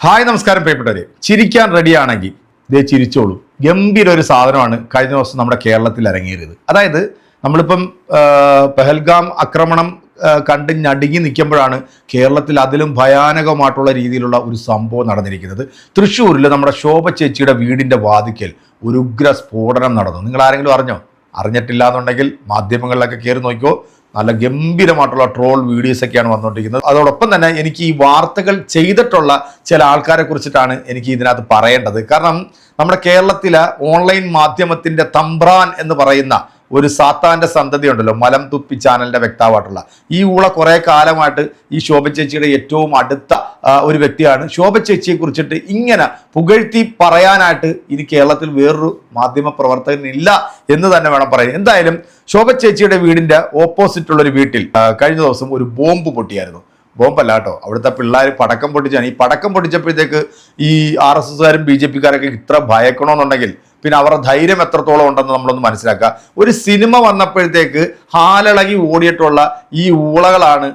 Hi നമസ്കാരം പ്രിയപ്പെട്ടവരെ. ചിരിക്കാൻ റെഡിയാണെങ്കിൽ ഇതേ ചിരിച്ചോളൂ. ഗംഭീര ഒരു സാധനമാണ് കഴിഞ്ഞ ദിവസം നമ്മുടെ കേരളത്തിൽ ഇറങ്ങിയത് അതായത് നമ്മളിപ്പം പെഹൽഗാം ആക്രമണം കണ്ട് ഞടുങ്ങി നിൽക്കുമ്പോഴാണ് കേരളത്തിൽ അതിലും ഭയാനകമായിട്ടുള്ള രീതിയിലുള്ള ഒരു സംഭവം നടന്നിരിക്കുന്നത്. തൃശ്ശൂരിൽ നമ്മുടെ ശോഭ ചേച്ചിയുടെ വീടിന്റെ വാതിക്കൽ ഒരു ഉഗ്ര സ്ഫോടനം നടന്നു. നിങ്ങൾ ആരെങ്കിലും അറിഞ്ഞോ? അറിഞ്ഞിട്ടില്ല എന്നുണ്ടെങ്കിൽ മാധ്യമങ്ങളിലൊക്കെ കയറി നോക്കിക്കോ. നല്ല ഗംഭീരമായിട്ടുള്ള ട്രോൾ വീഡിയോസ് ഒക്കെയാണ് വന്നുകൊണ്ടിരിക്കുന്നത്. അതോടൊപ്പം തന്നെ എനിക്ക് ഈ വാർത്തകൾ ചെയ്തിട്ടുള്ള ചില ആൾക്കാരെ കുറിച്ചിട്ടാണ് എനിക്ക് ഇതിനകത്ത് പറയേണ്ടത്. കാരണം നമ്മുടെ കേരളത്തിലെ ഓൺലൈൻ മാധ്യമത്തിന്റെ തമ്പ്രാൻ എന്ന് പറയുന്ന ഒരു സാത്താന്റെ സന്തതി ഉണ്ടല്ലോ. മലം തുപ്പി ചാനലിന്റെ വ്യക്താവായിട്ടുള്ള. ഈ ഊള കുറെ കാലമായിട്ട് ഈ ശോഭ ചേച്ചിയുടെ ഏറ്റവും അടുത്ത ഒരു വ്യക്തിയാണ്. ശോഭ ചേച്ചിയെ കുറിച്ചിട്ട് ഇങ്ങനെ പുകഴ്ത്തി പറയാനായിട്ട് ഇനി കേരളത്തിൽ വേറൊരു മാധ്യമ പ്രവർത്തകനില്ല എന്ന് തന്നെ വേണം പറയാൻ. എന്തായാലും ശോഭ ചേച്ചിയുടെ വീടിന്റെ ഓപ്പോസിറ്റ് ഉള്ള ഒരു വീട്ടിൽ കഴിഞ്ഞ ദിവസം ഒരു ബോംബ് പൊട്ടിയായിരുന്നു. ബോംബല്ല കേട്ടോ അവിടുത്തെ പിള്ളേർ പടക്കം പൊട്ടിച്ചാണ്. ഈ പടക്കം പൊട്ടിച്ചപ്പോഴത്തേക്ക് ഈ ആർ എസ് എസ്കാരും ബി ജെ പിക്കാരൊക്കെ ഇത്ര ഭയക്കണമെന്നുണ്ടെങ്കിൽ പിന്നെ അവരുടെ ധൈര്യം എത്രത്തോളം ഉണ്ടെന്ന് നമ്മളൊന്ന് മനസ്സിലാക്കുക. ഒരു സിനിമ വന്നപ്പോഴത്തേക്ക് ഹാലിളകി ഓടിയിട്ടുള്ള ഈ ഊളകളാണ്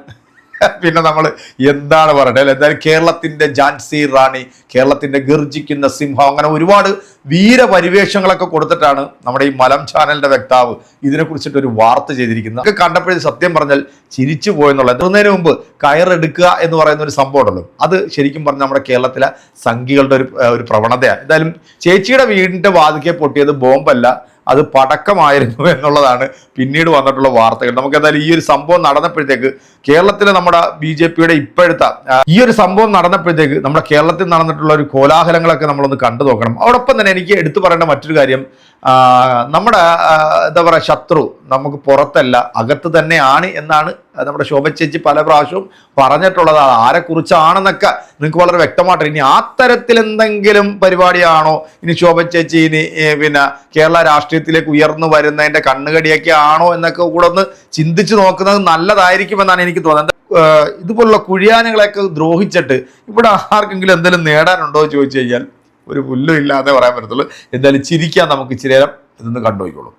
പിന്നെ നമ്മൾ എന്താണ് പറയട്ടെ അല്ലെ? എന്തായാലും കേരളത്തിന്റെ ജാൻസി റാണി കേരളത്തിന്റെ ഗർജിക്കുന്ന സിംഹം അങ്ങനെ ഒരുപാട് വീരപരിവേഷങ്ങളൊക്കെ കൊടുത്തിട്ടാണ് നമ്മുടെ ഈ മലം ചാനലിന്റെ വ്യക്താവ് ഇതിനെ കുറിച്ചിട്ട് ഒരു വാർത്ത ചെയ്തിരിക്കുന്നത്. ഒക്കെ കണ്ടപ്പോഴും സത്യം പറഞ്ഞാൽ ചിരിച്ചു പോയെന്നുള്ള എത്തുന്നതിന് മുമ്പ് കയറെടുക്കുക എന്ന് പറയുന്ന ഒരു സംഭവം ഉണ്ടല്ലോ. അത് ശരിക്കും പറഞ്ഞാൽ നമ്മുടെ കേരളത്തിലെ സംഘികളുടെ ഒരു ഒരു പ്രവണതയാണ്. എന്തായാലും ചേച്ചിയുടെ വീടിന്റെ വാതിക്കെ പൊട്ടിയത് ബോംബല്ല. അത് പടക്കമായിരുന്നു എന്നുള്ളതാണ് പിന്നീട് വന്നിട്ടുള്ള വാർത്തകൾ. നമുക്ക് എന്തായാലും ഈ ഒരു സംഭവം നടന്നപ്പോഴത്തേക്ക് കേരളത്തിലെ നമ്മുടെ ബി ജെ പിയുടെ ഇപ്പോഴത്തെ ഈ ഒരു സംഭവം നടന്നപ്പോഴത്തേക്ക് നമ്മുടെ കേരളത്തിൽ നടന്നിട്ടുള്ള ഒരു കോലാഹലങ്ങളൊക്കെ നമ്മളൊന്ന് കണ്ടു നോക്കണം. അതോടൊപ്പം തന്നെ എനിക്ക് എടുത്തു പറയേണ്ട മറ്റൊരു കാര്യം നമ്മുടെ എന്താ പറയുക ശത്രു നമുക്ക് പുറത്തല്ല അകത്ത് തന്നെയാണ് എന്നാണ് നമ്മുടെ ശോഭ ചേച്ചി പല പ്രാവശ്യവും പറഞ്ഞിട്ടുള്ളത്. അത് ആരെക്കുറിച്ചാണെന്നൊക്കെ നിങ്ങൾക്ക് വളരെ വ്യക്തമായിട്ട് ഇനി ആ തരത്തിൽ എന്തെങ്കിലും പരിപാടിയാണോ? ഇനി ശോഭ ചേച്ചി ഇനി പിന്നെ കേരള രാഷ്ട്രീയത്തിലേക്ക് ഉയർന്നു വരുന്നതിന്റെ കണ്ണുകടിയൊക്കെ ആണോ എന്നൊക്കെ കൂടെ ഒന്ന് ചിന്തിച്ച് നോക്കുന്നത് നല്ലതായിരിക്കുമെന്നാണ് എനിക്ക് തോന്നുന്നത്. ഇതുപോലുള്ള കുഴിയാനുകളെയൊക്കെ ദ്രോഹിച്ചിട്ട് ഇവിടെ ആർക്കെങ്കിലും എന്തെങ്കിലും നേടാനുണ്ടോ എന്ന് ചോദിച്ചു കഴിഞ്ഞാൽ? ഒരു പുല്ലും ഇല്ലാതെ പറയാൻ പറ്റത്തുള്ളൂ. എന്തായാലും ചിരിക്കാൻ നമുക്ക് ഇച്ചിരി നേരം ഇതൊന്ന് കണ്ടുപോയിക്കോളൂ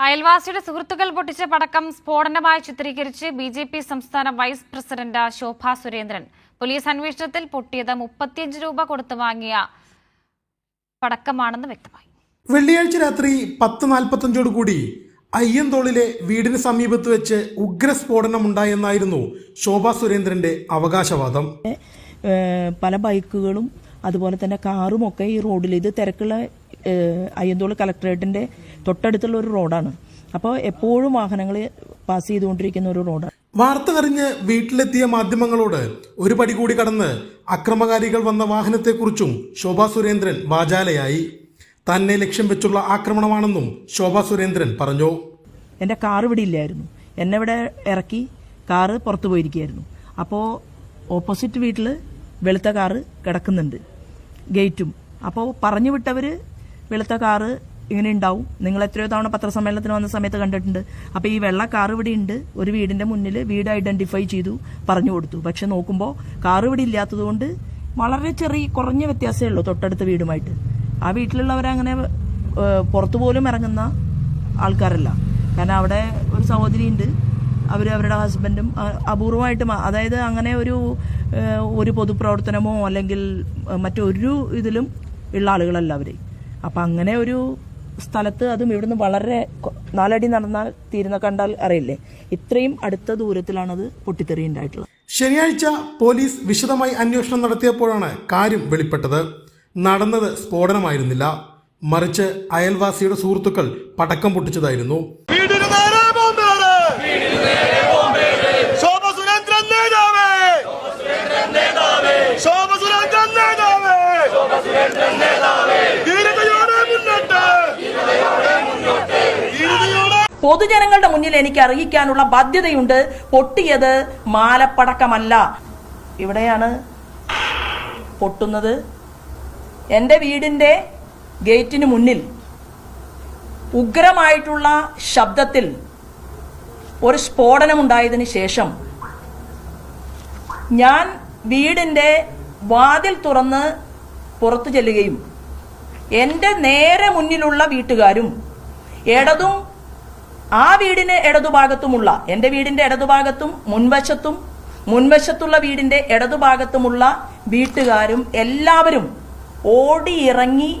അയൽവാസിയുടെ സുഹൃത്തുക്കൾ പൊട്ടിച്ച പടക്കം സ്ഫോടനമായി ചിത്രീകരിച്ച് ബി ജെ പി സംസ്ഥാന vice president Shobha Surendran. Police അന്വേഷണത്തിൽ പൊട്ടിയത് മുപ്പത്തിയഞ്ച് രൂപ കൊടുത്തു വാങ്ങിയ പടക്കമാണെന്ന് വ്യക്തമായി. വെള്ളിയാഴ്ച രാത്രി പത്ത് നാൽപ്പത്തഞ്ചോട് കൂടി അയ്യന്തോളിലെ വീടിന് സമീപത്ത് വെച്ച് ഉഗ്രസ്ഫോടനം ഉണ്ടായെന്നായിരുന്നു ശോഭാ സുരേന്ദ്രന്റെ അവകാശവാദം. പല ബൈക്കുകളും അതുപോലെ തന്നെ കാറുമൊക്കെ ഈ റോഡിൽ ഇത് തിരക്കുള്ള അയ്യന്തോൾ അയ്യന്തോൾ കളക്ടറേറ്റിന്റെ തൊട്ടടുത്തുള്ള ഒരു റോഡാണ്. അപ്പോൾ എപ്പോഴും വാഹനങ്ങൾ പാസ് ചെയ്തുകൊണ്ടിരിക്കുന്ന ഒരു റോഡാണ്. വാർത്ത അറിഞ്ഞ് വീട്ടിലെത്തിയ മാധ്യമങ്ങളോട് ഒരു പടി കൂടി കടന്ന് അക്രമകാരികൾ വന്ന വാഹനത്തെക്കുറിച്ചും ശോഭാ സുരേന്ദ്രൻ വാചാലയായി. തന്നെ ലക്ഷ്യം വെച്ചുള്ള ആക്രമണമാണെന്നും ശോഭാ സുരേന്ദ്രൻ പറഞ്ഞു. എന്റെ കാർ ഇവിടെ ഇല്ലായിരുന്നു. എന്നെ ഇവിടെ ഇറക്കി കാറ് പുറത്തു പോയിരിക്കുകയായിരുന്നു. അപ്പോൾ ഓപ്പോസിറ്റ് വീട്ടിൽ വെളുത്ത കാറ് കിടക്കുന്നുണ്ട് ഗേറ്റും. അപ്പോൾ പറഞ്ഞു വിട്ടവർ വെളുത്ത കാറ് ഇങ്ങനെ ഉണ്ടാവും. നിങ്ങൾ എത്രയോ തവണ പത്രസമ്മേളനത്തിന് വന്ന സമയത്ത് കണ്ടിട്ടുണ്ട്. അപ്പോൾ ഈ വെള്ള കാർ ഇവിടെ ഉണ്ട്. ഒരു വീടിന്റെ മുന്നിൽ വീട് ഐഡന്റിഫൈ ചെയ്തു പറഞ്ഞു കൊടുത്തു. പക്ഷെ നോക്കുമ്പോൾ കാർ ഇവിടെ ഇല്ലാത്തതുകൊണ്ട് വളരെ ചെറിയ കുറഞ്ഞ വ്യത്യാസമേ ഉള്ളൂ തൊട്ടടുത്ത വീടുമായിട്ട്. ആ വീട്ടിലുള്ളവരങ്ങനെ പുറത്തു പോലും ഇറങ്ങുന്ന ആൾക്കാരല്ല. കാരണം അവിടെ ഒരു സഹോദരി ഉണ്ട് അവർ അവരുടെ ഹസ്ബൻഡും അപൂർവമായിട്ട് അതായത് അങ്ങനെ ഒരു ഒരു പൊതുപ്രവർത്തനമോ അല്ലെങ്കിൽ മറ്റൊരു ഇതിലും ഉള്ള ആളുകളല്ല അവർ അപ്പം അങ്ങനെ ഒരു സ്ഥലത്ത് അതും ഇവിടുന്ന് വളരെ നാലടി നടന്നാൽ തീരുന്ന കണ്ടാൽ അറിയില്ലേ? ഇത്രയും അടുത്ത ദൂരത്തിലാണത് പൊട്ടിത്തെറിയുണ്ടായിട്ടുള്ളത്. ശനിയാഴ്ച പോലീസ് വിശദമായി അന്വേഷണം നടത്തിയപ്പോഴാണ് കാര്യം വെളിപ്പെട്ടത്. നടന്നത് സ്ഫോടനമായിരുന്നില്ല. മറിച്ച് അയൽവാസിയുടെ സുഹൃത്തുക്കൾ പടക്കം പൊട്ടിച്ചതായിരുന്നു വീടിന് നേരെ ബോംബേറ് ശോഭ സുരേന്ദ്രൻ നേതാവേ ശോഭ സുരേന്ദ്രൻ നേതാവേ ധീരതയോടെ മുന്നോട്ട് ധീരതയോടെ പൊതുജനങ്ങളുടെ മുന്നിൽ എനിക്ക് അറിയിക്കാനുള്ള ബാധ്യതയുണ്ട്. പൊട്ടിയത് മാലപ്പടക്കമല്ല. ഇവിടെയാണ് പൊട്ടുന്നത്. എന്റെ വീടിന്റെ ഗേറ്റിന് മുന്നിൽ ഉഗ്രമായിട്ടുള്ള ശബ്ദത്തിൽ ഒരു സ്ഫോടനമുണ്ടായതിനു ശേഷം ഞാൻ വീടിന്റെ വാതിൽ തുറന്ന് പുറത്തു ചെല്ലുകയും എന്റെ നേരെ മുന്നിലുള്ള വീട്ടുകാരും ഇടതും ആ വീടിന് ഇടതുഭാഗത്തുമുള്ള എന്റെ വീടിന്റെ ഇടതുഭാഗത്തും മുൻവശത്തും മുൻവശത്തുള്ള വീടിന്റെ ഇടതുഭാഗത്തുമുള്ള വീട്ടുകാരും എല്ലാവരും ഓടിയിറങ്ങി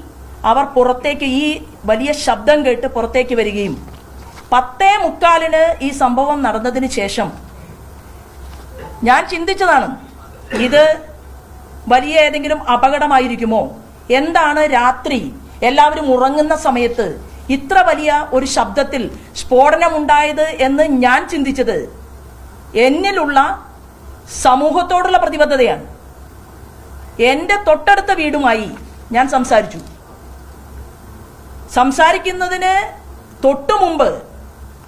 അവർ പുറത്തേക്ക് ഈ വലിയ ശബ്ദം കേട്ട് പുറത്തേക്ക് വരികയും പത്തേ മുക്കാലിന് ഈ സംഭവം നടന്നതിന് ശേഷം ഞാൻ ചിന്തിച്ചതാണ് ഇത് വലിയ ഏതെങ്കിലും അപകടമായിരിക്കുമോ? എന്താണ് രാത്രി? എല്ലാവരും ഉറങ്ങുന്ന സമയത്ത് ഇത്ര വലിയ ഒരു ശബ്ദത്തിൽ സ്ഫോടനമുണ്ടായത് എന്ന് ഞാൻ ചിന്തിച്ചത് എന്നിലുള്ള സമൂഹത്തോടുള്ള പ്രതിബദ്ധതയാണ്. എന്റെ തൊട്ടടുത്ത വീടുമായി ഞാൻ സംസാരിച്ചു. സംസാരിക്കുന്നതിന് തൊട്ടു മുമ്പ്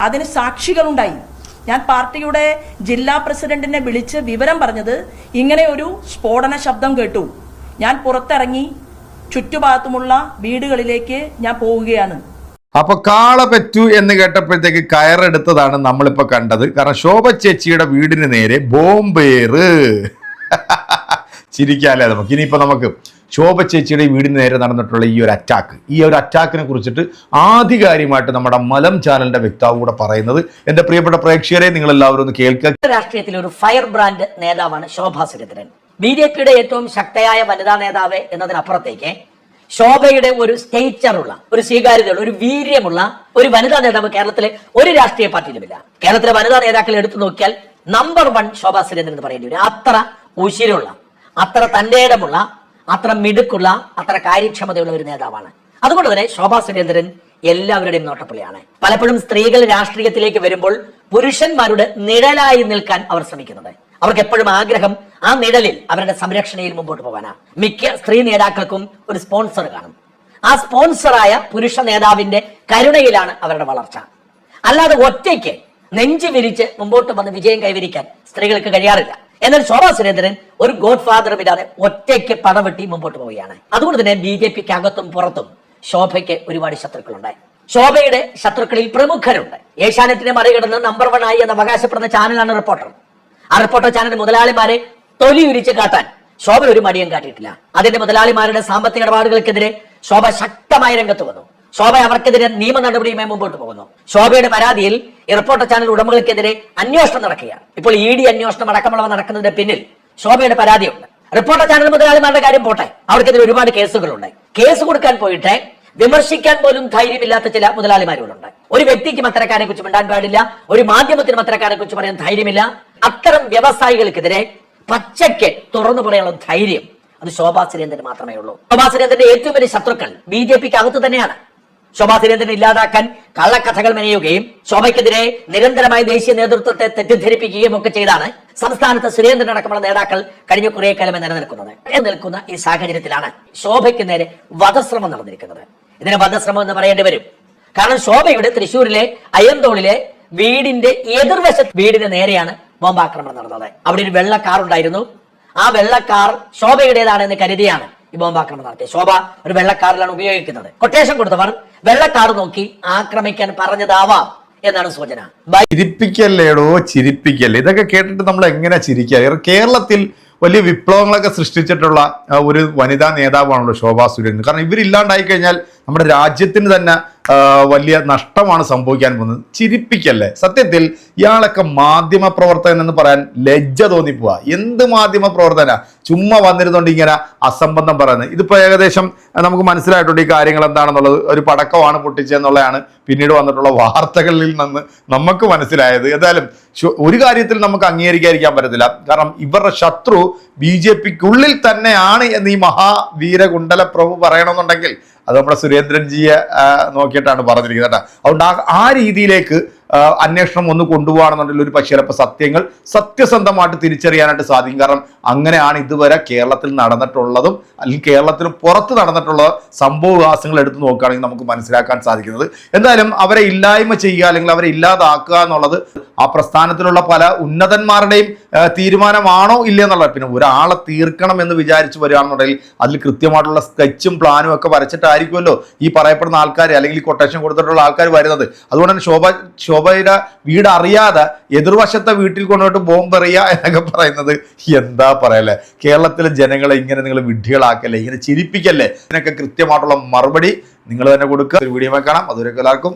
അതിന് സാക്ഷികളുണ്ടായി. ഞാൻ പാർട്ടിയുടെ ജില്ലാ പ്രസിഡന്റിനെ വിളിച്ച് വിവരം പറഞ്ഞത് ഇങ്ങനെ ഒരു സ്ഫോടന ശബ്ദം കേട്ടു. ഞാൻ പുറത്തിറങ്ങി ചുറ്റുഭാഗത്തുമുള്ള വീടുകളിലേക്ക് ഞാൻ പോവുകയാണ്. അപ്പൊ കാള പറ്റു എന്ന് കേട്ടപ്പോഴത്തേക്ക് കയറെടുത്തതാണ് നമ്മളിപ്പോ കണ്ടത്. കാരണം ശോഭ ചേച്ചിയുടെ വീടിന് നേരെ ബോംബേറ്. ചിരിക്കാല്ലേ നമുക്ക്? ഇനിയിപ്പോ നമുക്ക് ശോഭ ചേച്ചിയുടെ വീടിന് നേരെ നടന്നിട്ടുള്ള ഈ ഒരു അറ്റാക്ക് ഈ ഒരു അറ്റാക്കിനെ കുറിച്ചിട്ട് ആധികാരികമായിട്ട് നമ്മുടെ മലം ചാനലിന്റെ വ്യക്താവ് കൂടെ പറയുന്നത് എന്റെ പ്രിയപ്പെട്ട പ്രേക്ഷകരെ നിങ്ങൾ എല്ലാവരും ഒന്ന് കേൾക്കുക രാഷ്ട്രീയത്തിലെ ഒരു ഫയർ ബ്രാൻഡ് നേതാവാണ് ശോഭാ സുരേന്ദ്രൻ. ബി ജെ പിയുടെ ഏറ്റവും ശക്തയായ വനിതാ നേതാവ് എന്നതിനപ്പുറത്തേക്ക് ശോഭയുടെ ഒരു സ്റ്റേച്ചറുള്ള ഒരു സ്വീകാര്യതയുള്ള ഒരു വീര്യമുള്ള ഒരു വനിതാ നേതാവ് കേരളത്തിലെ ഒരു രാഷ്ട്രീയ പാർട്ടിയിലുമില്ല. കേരളത്തിലെ വനിതാ നേതാക്കളെ എടുത്തു നോക്കിയാൽ നമ്പർ വൺ ശോഭാ സുരേന്ദ്രൻ എന്ന് പറയേണ്ടി വരും. അത്ര ഉശിരുള്ള അത്ര തന്റെ ഇടമുള്ള അത്ര മിടുക്കുള്ള അത്ര കാര്യക്ഷമതയുള്ള ഒരു നേതാവാണ്. അതുകൊണ്ട് തന്നെ ശോഭാ സുരേന്ദ്രൻ എല്ലാവരുടെയും നോട്ടപ്പുള്ളിയാണ്. പലപ്പോഴും സ്ത്രീകൾ രാഷ്ട്രീയത്തിലേക്ക് വരുമ്പോൾ പുരുഷന്മാരുടെ നിഴലായി നിൽക്കാൻ അവർ ശ്രമിക്കുന്നത്. അവർക്ക് എപ്പോഴും ആഗ്രഹം ആ നിഴലിൽ അവരുടെ സംരക്ഷണയിൽ മുമ്പോട്ട് പോകാനാ. മിക്ക സ്ത്രീ നേതാക്കൾക്കും ഒരു സ്പോൺസർ കാണും. ആ സ്പോൺസറായ പുരുഷ നേതാവിന്റെ കരുണയിലാണ് അവരുടെ വളർച്ച. അല്ലാതെ ഒറ്റയ്ക്ക് നെഞ്ചു വിരിച്ച് മുമ്പോട്ട് വന്ന് വിജയം കൈവരിക്കാൻ സ്ത്രീകൾക്ക് കഴിയാറില്ല. എന്നാൽ ശോഭാ സുരേന്ദ്രൻ ഒരു ഗോഡ് ഫാദറും ഇല്ലാതെ ഒറ്റയ്ക്ക് പടവെട്ടി മുമ്പോട്ട് പോവുകയാണ്. അതുകൊണ്ട് തന്നെ ബി ജെ പിക്ക് അകത്തും പുറത്തും ശോഭയ്ക്ക് ഒരുപാട് ശത്രുക്കളുണ്ട് ശോഭയുടെ ശത്രുക്കളിൽ പ്രമുഖരുണ്ട്. ഏഷ്യാനെറ്റിനെ മറികടന്ന് നമ്പർ വൺ ആയി എന്ന് അവകാശപ്പെടുന്ന ചാനലാണ് റിപ്പോർട്ടർ ആ റിപ്പോർട്ടർ ചാനൽ മുതലാളിമാരെ തൊലി ഉരിച്ച് കാട്ടാൻ ശോഭ ഒരു മടിയും കാട്ടിയിട്ടില്ല. അതിന്റെ മുതലാളിമാരുടെ സാമ്പത്തിക ഇടപാടുകൾക്കെതിരെ ശോഭ ശക്തമായ രംഗത്ത് വന്നു. ശോഭ അവർക്കെതിരെ നിയമ നടപടിയുമായി മുമ്പോട്ട് പോകുന്നു. ശോഭയുടെ പരാതിയിൽ റിപ്പോർട്ടർ ചാനൽ ഉടമകൾക്കെതിരെ അന്വേഷണം നടക്കുകയാണ്. ഇപ്പോൾ ഇ ഡി അന്വേഷണം അടക്കമുള്ളവ നടക്കുന്നതിന്റെ പിന്നിൽ ശോഭയുടെ പരാതിയുണ്ട്. റിപ്പോർട്ടർ ചാനൽ മുതലാളിമാരുടെ കാര്യം പോട്ടെ. അവർക്കെതിരെ ഒരുപാട് കേസുകളുണ്ട് കേസ് കൊടുക്കാൻ പോയിട്ട് വിമർശിക്കാൻ പോലും ധൈര്യമില്ലാത്ത ചില മുതലാളിമാരുണ്ട്. ഒരു വ്യക്തിക്കും അത്തരക്കാരെ കുറിച്ച് മിണ്ടാൻ പാടില്ല. ഒരു മാധ്യമത്തിന് അത്തരക്കാരെ കുറിച്ച് പറയാൻ ധൈര്യമില്ല. അത്തരം വ്യവസായികൾക്കെതിരെ പച്ചയ്ക്ക് തുറന്നു പറയാനുള്ള ധൈര്യം അത് ശോഭാ സുരേന്ദ്രന് മാത്രമേ ഉള്ളൂ. ശോഭാ സുരേന്ദ്രന്റെ ഏറ്റവും വലിയ ശത്രുക്കൾ ബി ജെ പിക്ക് അകത്ത് തന്നെയാണ്. ശോഭാ സുരേന്ദ്രനെ ഇല്ലാതാക്കാൻ കള്ളക്കഥകൾ മെനയുകയും ശോഭയ്ക്കെതിരെ നിരന്തരമായി ദേശീയ നേതൃത്വത്തെ തെറ്റിദ്ധരിപ്പിക്കുകയും ഒക്കെ ചെയ്താണ് സംസ്ഥാനത്ത് സുരേന്ദ്രൻ അടക്കമുള്ള നേതാക്കൾ കഴിഞ്ഞ കുറേ കാലമായി നിലനിൽക്കുന്നത്. നിൽക്കുന്ന ഈ സാഹചര്യത്തിലാണ് ശോഭയ്ക്ക് നേരെ വധശ്രമം നടന്നിരിക്കുന്നത്. ഇതിനെ വധശ്രമം എന്ന് പറയേണ്ടി വരും. കാരണം ശോഭയുടെ തൃശ്ശൂരിലെ അയ്യന്തോളിലെ വീടിന്റെ എതിർവശത്ത് വീടിന് നേരെയാണ് ബോംബാക്രമണം നടന്നത്. അവിടെ ഒരു വെള്ള കാർ ഉണ്ടായിരുന്നു. ആ വെള്ള കാർ ശോഭയുടേതാണെന്ന് കരുതിയാണ് ഈ ബോംബാക്രമണം നടത്തിയത് ശോഭ ഒരു വെള്ളക്കാറിലാണ് ഉപയോഗിക്കുന്നത്. കൊട്ടേഷൻ കൊടുത്തവർ വെള്ളക്കാർ നോക്കി ആക്രമിക്കാൻ പറഞ്ഞതാവാം എന്നാണ് സൂചന. ചിരിപ്പിക്കല്ലേടോ ചിരിപ്പിക്കല്ലേ? ഇതൊക്കെ കേട്ടിട്ട് നമ്മൾ എങ്ങനെ ചിരിക്കുക? കേരളത്തിൽ വലിയ വിപ്ലവങ്ങളൊക്കെ സൃഷ്ടിച്ചിട്ടുള്ള ഒരു വനിതാ നേതാവാണല്ലോ ശോഭാ സുരേന്ദ്രൻ. കാരണം ഇവരില്ലാണ്ടായി കഴിഞ്ഞാൽ നമ്മുടെ രാജ്യത്തിന് തന്നെ വലിയ നഷ്ടമാണ് സംഭവിക്കാൻ പോകുന്നത്. ചിരിപ്പിക്കല്ലേ? സത്യത്തിൽ ഇയാളൊക്കെ മാധ്യമ പ്രവർത്തകൻ എന്ന് പറയാൻ ലജ്ജ തോന്നിപ്പോവാ. എന്ത് മാധ്യമ പ്രവർത്തന ചുമ്മാ വന്നിരുന്നുകൊണ്ട് ഇങ്ങനെ അസംബന്ധം പറയുന്നത്. ഇതിപ്പോ ഏകദേശം നമുക്ക് മനസ്സിലായിട്ടുണ്ട് ഈ കാര്യങ്ങൾ എന്താണെന്നുള്ളത്. ഒരു പടക്കമാണ് പൊട്ടിച്ചെന്നുള്ളതാണ് പിന്നീട് വന്നിട്ടുള്ള വാർത്തകളിൽ നിന്ന് നമുക്ക് മനസ്സിലായത്. ഏതായാലും ഒരു കാര്യത്തിൽ നമുക്ക് അംഗീകരിക്കാതിരിക്കാൻ പറ്റത്തില്ല. കാരണം ഇവരുടെ ശത്രു ബി ജെ പിക്കുള്ളിൽ തന്നെയാണ് എന്ന് ഈ മഹാവീരകുണ്ടല പ്രഭു പറയണമെന്നുണ്ടെങ്കിൽ അത് നമ്മുടെ സുരേന്ദ്രൻജിയെ നോക്കിയിട്ടാണ് പറഞ്ഞിരിക്കുന്നത് കേട്ടോ. അതുകൊണ്ട് ആ രീതിയിലേക്ക് അന്വേഷണം ഒന്ന് കൊണ്ടുപോകണമെന്നുണ്ടെങ്കിൽ ഒരു പക്ഷേ ചിലപ്പോൾ സത്യങ്ങൾ സത്യസന്ധമായിട്ട് തിരിച്ചറിയാനായിട്ട് സാധിക്കും. കാരണം അങ്ങനെയാണ് ഇതുവരെ കേരളത്തിൽ നടന്നിട്ടുള്ളതും അല്ലെങ്കിൽ കേരളത്തിന് പുറത്ത് നടന്നിട്ടുള്ള സംഭവവികാസങ്ങൾ എടുത്തു നോക്കുകയാണെങ്കിൽ നമുക്ക് മനസ്സിലാക്കാൻ സാധിക്കുന്നത്. എന്തായാലും അവരെ ഇല്ലായ്മ ചെയ്യുക അല്ലെങ്കിൽ അവരെ ഇല്ലാതാക്കുക എന്നുള്ളത് ആ പ്രസ്ഥാനത്തിലുള്ള പല ഉന്നതന്മാരുടെയും തീരുമാനമാണോ ഇല്ല എന്നുള്ളത്. പിന്നെ ഒരാളെ തീർക്കണം എന്ന് വിചാരിച്ച് വരികയാണെന്നുണ്ടെങ്കിൽ അതിൽ കൃത്യമായിട്ടുള്ള സ്കെച്ചും പ്ലാനും ഒക്കെ വരച്ചിട്ടായിരിക്കുമല്ലോ ഈ പറയപ്പെടുന്ന ആൾക്കാർ അല്ലെങ്കിൽ കൊട്ടേഷൻ കൊടുത്തിട്ടുള്ള ആൾക്കാർ വരുന്നത്. അതുകൊണ്ട് തന്നെ ശോഭ ശോഭയുടെ വീട് അറിയാതെ എതിർവശത്തെ വീട്ടിൽ കൊണ്ടുപോയിട്ട് ബോംബ് എറിയുക എന്നൊക്കെ പറയുന്നത് എന്താ പറയല്ലേ? കേരളത്തിലെ ജനങ്ങളെ ഇങ്ങനെ നിങ്ങൾ വിഡ്ഢികളാക്കല്ലേ? ഇങ്ങനെ ചിരിപ്പിക്കല്ലേ? ഇതിനൊക്കെ കൃത്യമായിട്ടുള്ള മറുപടി നിങ്ങൾ തന്നെ കൊടുക്കുക. ഒരു വീഡിയോ കാണാം. അതുവരെ എല്ലാവർക്കും